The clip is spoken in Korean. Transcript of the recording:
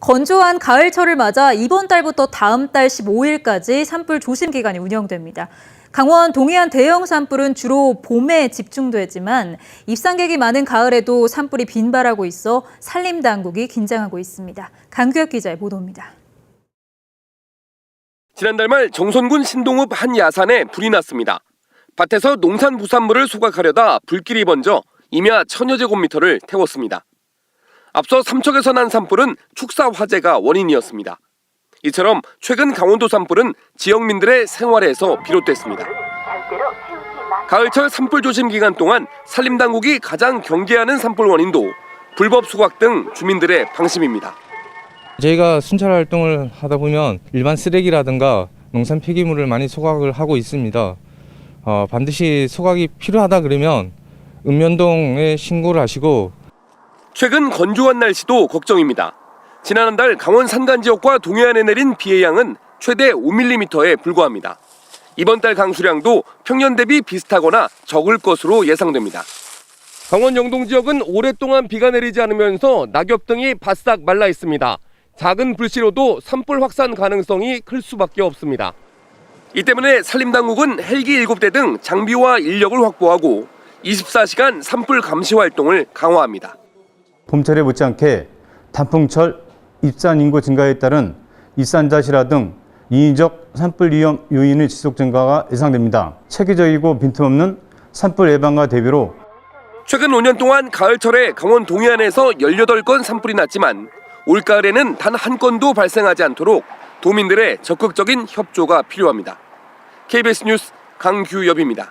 건조한 가을철을 맞아 이번 달부터 다음 달 15일까지 산불 조심 기간이 운영됩니다. 강원 동해안 대형 산불은 주로 봄에 집중되지만 입산객이 많은 가을에도 산불이 빈발하고 있어 산림 당국이 긴장하고 있습니다. 강규혁 기자의 보도입니다. 지난달 말 정선군 신동읍 한 야산에 불이 났습니다. 밭에서 농산 부산물을 소각하려다 불길이 번져 임야 천여 제곱미터를 태웠습니다. 앞서 삼척에서 난 산불은 축사 화재가 원인이었습니다. 이처럼 최근 강원도 산불은 지역민들의 생활에서 비롯됐습니다. 가을철 산불 조심 기간 동안 산림당국이 가장 경계하는 산불 원인도 불법 수각 등 주민들의 방심입니다. 저희가 순찰 활동을 하다 보면 일반 쓰레기라든가 농산 폐기물을 많이 소각을 하고 있습니다. 어, 반드시 소각이 필요하다 그러면 읍면동에 신고를 하시고 최근 건조한 날씨도 걱정입니다. 지난달 강원 산간 지역과 동해안에 내린 비의 양은 최대 5mm에 불과합니다. 이번 달 강수량도 평년 대비 비슷하거나 적을 것으로 예상됩니다. 강원 영동 지역은 오랫동안 비가 내리지 않으면서 낙엽 등이 바싹 말라 있습니다. 작은 불씨로도 산불 확산 가능성이 클 수밖에 없습니다. 이 때문에 산림당국은 헬기 7대 등 장비와 인력을 확보하고 24시간 산불 감시 활동을 강화합니다. 봄철에 못지않게 단풍철 입산 인구 증가에 따른 입산자 실화 등 인위적 산불 위험 요인의 지속 증가가 예상됩니다. 체계적이고 빈틈없는 산불 예방과 대비로 최근 5년 동안 가을철에 강원 동해안에서 18건 산불이 났지만 올가을에는 단 한 건도 발생하지 않도록 도민들의 적극적인 협조가 필요합니다. KBS 뉴스 강규엽입니다.